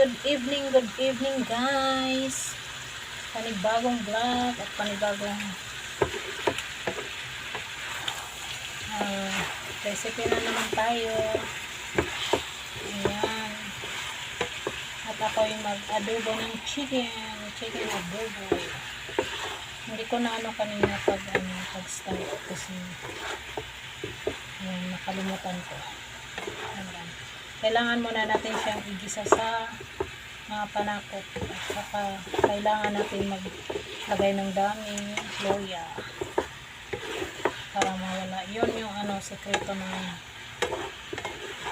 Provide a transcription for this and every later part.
Good evening, good evening guys. Panibagong vlog at panibagong uh, recipe na naman tayo. Ayan. At ako yung mag-adobo ng chicken. Chicken adobo. Hindi ko na ano kanina pag ano, pag start kasi ayan, nakalimutan ko. Kailangan muna natin siyang igisa sa mga panakot. At saka kailangan natin maglagay ng daming loya para mawala. Yun yung ano, sekreto ng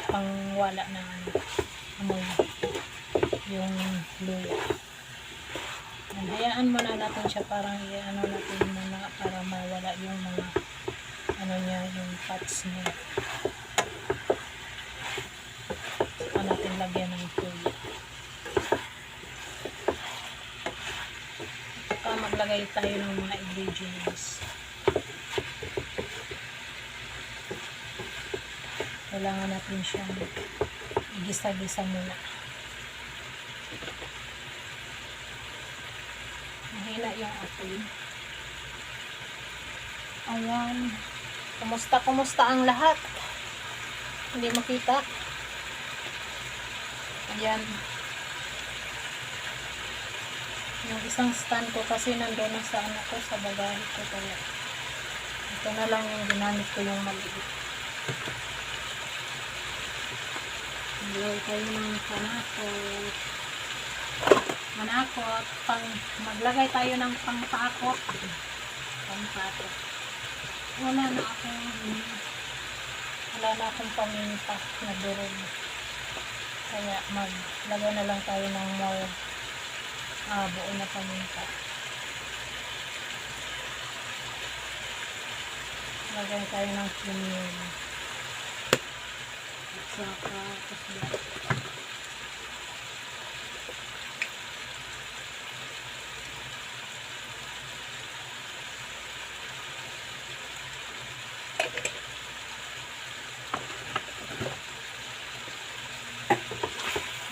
pangwala ng amoy yung luya. Yan, Hayaan muna natin siya parang i-ano natin muna para mawala yung mga ano niya, yung parts niya. Saka natin lagyan ng tuyo. Saka maglagay tayo ng mga ingredients. Kailangan natin siyang igisa-gisa muna. Mahina yung apoy. Ayan. Kumusta, kumusta ang lahat? Hindi makita. Ayan. Yung isang stand ko kasi nandun na sa ano ko, sa bagahe ko. Kaya ito na lang yung ginamit ko yung maliit. Maglagay tayo ng panakot. Manakot. Pang, maglagay tayo ng pangtakot. Pangtakot. Wala na akong wala na akong paminta na durog. Kaya maglagay na lang tayo ng more ah, buo na paminta. Lagay tayo ng cumin. At saka kasya.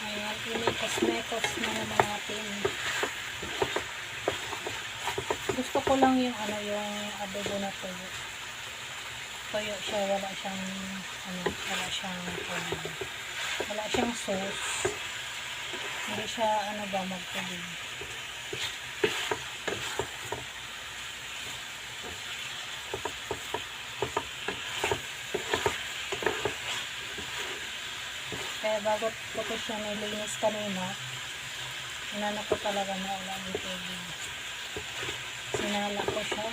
Ayan, inikos-mekos na naman natin. Gusto ko lang yung ano, yung adobo na tuyo. Tuyo siya, wala siyang, ano, wala siyang, um, wala siyang sauce. Hindi siya, ano ba, magtubig. Kaya bago ko siya nilinis kanina, inano ko talaga na wala ng tubig. Sinala ko siya.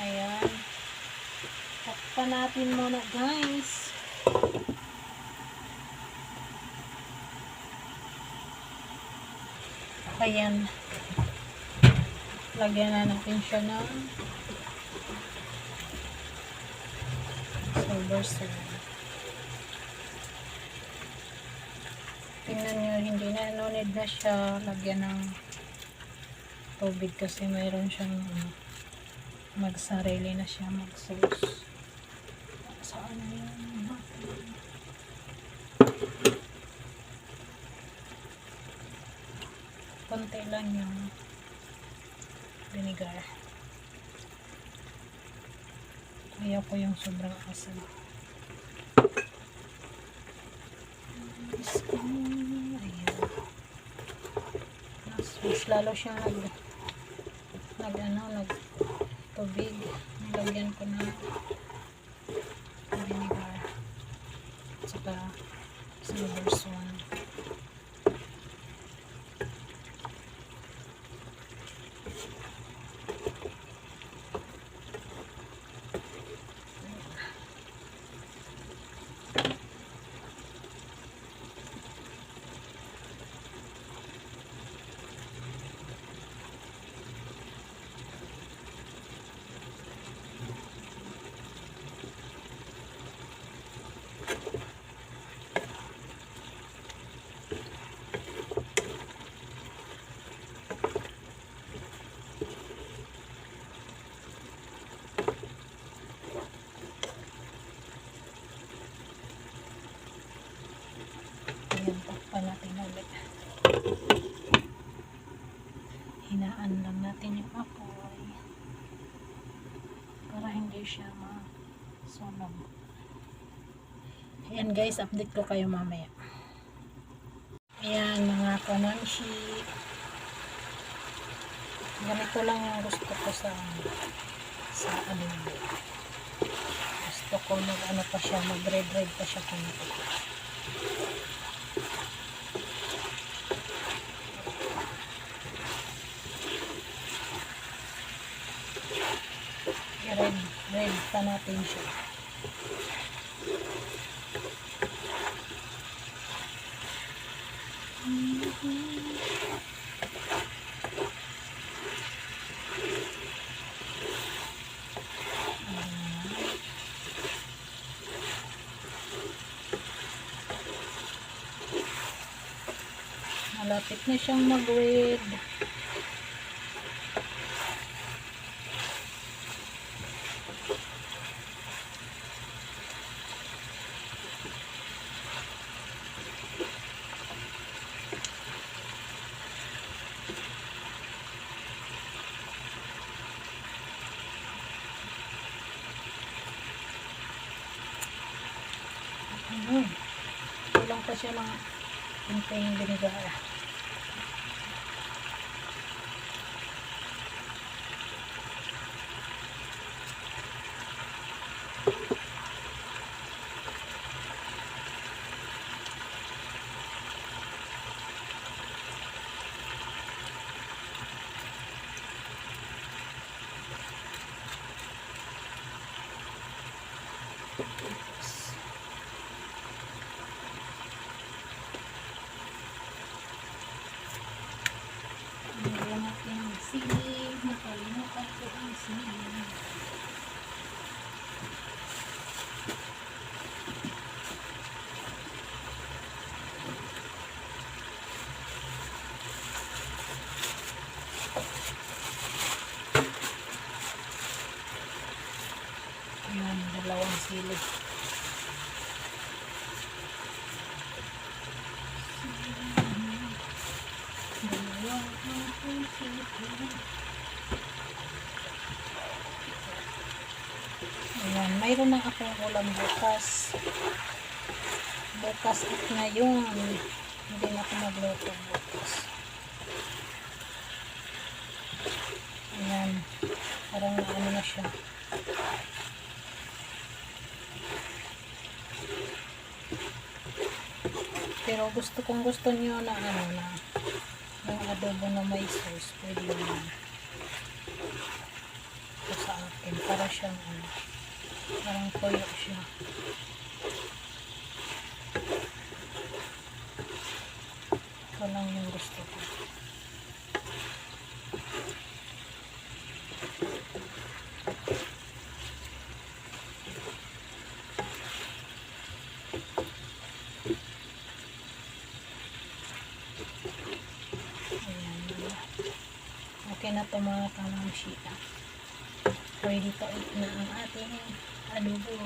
Ayan. Takpan natin muna guys. Ayan. Lagyan na natin siya ng silver syrup. Tingnan nyo, hindi na no need na siya lagyan ng tubig kasi mayroon siyang ano, magsarili na siya mag-sauce. Saan yun? Konti lang yung vinegar. Ayaw ko yung sobrang asin. Ayan. Mas, mas lalo siyang nag nag ano, nag tubig. Nilagyan ko na vinegar. Saka silver swan. Hinaan lang natin yung apoy para hindi siya masunog. Ayan guys, update ko kayo mamaya. Ayan mga kananshi. Ganito lang yung gusto ko sa sa adobo. Gusto ko mag ano pa siya, mag red red pa siya kunti. red pa natin siya. Malapit na siyang mag-red. Siya ng kunting binigar. Nilagyan natin ang sili. Nakalimutan ko ang sili. Ayan, sili. Ayan, mayroon na akong ulam bukas. Bukas at ngayon. Hindi na ako magluto bukas. Ayan. Parang ano na siya. Pero gusto kong gusto niyo na ano na yung adobo na may sauce. Pwede naman. Ito sa akin. Para siyang ano. Parang toyo siya. Ito lang yung gusto ko. Na ito mga kamamshi. Ready to eat na ang ating adobo.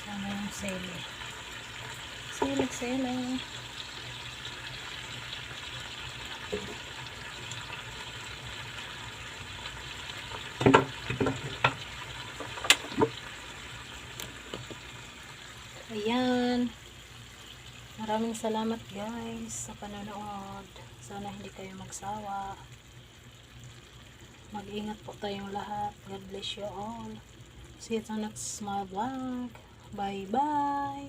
Sama yung sili. Sili, sili. Ayan. Maraming salamat guys sa panonood. Sana hindi kayo magsawa. Mag-ingat po tayong lahat. God bless you all. See you sa next my vlog. Bye bye.